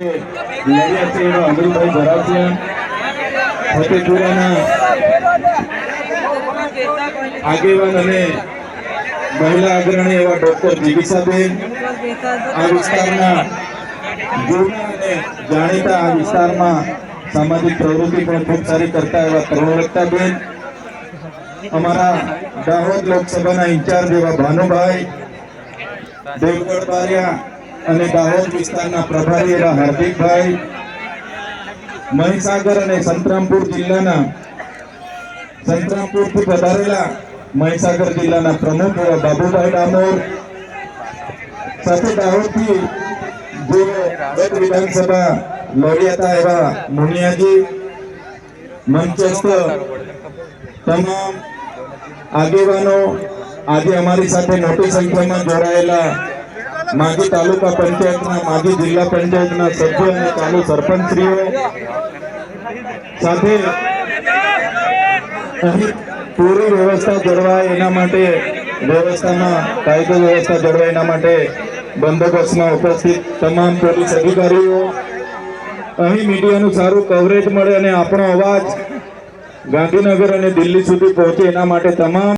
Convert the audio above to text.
લડ્યા છે એવા અમૃતભાઈ ભરાસિયા ફતેપુરાના આગેવાન અને મહિલા અગ્રણી એવા ડોક્ટર આ વિસ્તારના જૂના જાણીતા આ વિસ્તારમાં સામાજિક પ્રવૃત્તિ પણ ખૂબ સારી કરતા એવા કરુણરત્તાબેન અમારા દાહોદ લોકસભાના ઇન્ચાર્જ એવા ભાનુભાઈ, દેવગઢ બારિયા અને દાહોદ વિસ્તારના પ્રભારી એવા હાર્દિકભાઈ, મહીસાગર અને સંતરામપુર જિલ્લાના, સંતરામપુરથી પધારેલા મહીસાગર જિલ્લાના પ્રમુખ એવા બાબુભાઈ ડામોર, સાથે દાહોદથી જેઓ ગત વિધાનસભા લડ્યા હતા એવા મુનિયાજી, મંચસ્થ તમામ આગેવાનો આજે અમારી સાથે મોટી સંખ્યામાં જોડાયેલા માજી તાલુકા પંચાયતના, માજી જિલ્લા પંચાયતના સભ્ય અને તાલુ સરપંચશ્રીઓ, સાથે પૂરી વ્યવસ્થા જળવાય એના માટે વ્યવસ્થામાં કાયદો વ્યવસ્થા જળવાય એના માટે બંદોબસ્તમાં ઉપસ્થિત તમામ પોલીસ અધિકારીઓ. અહીં મીડિયાનું સારું કવરેજ મળે અને આપણો અવાજ ગાંધીનગર અને દિલ્હી સુધી પહોંચે એના માટે તમામ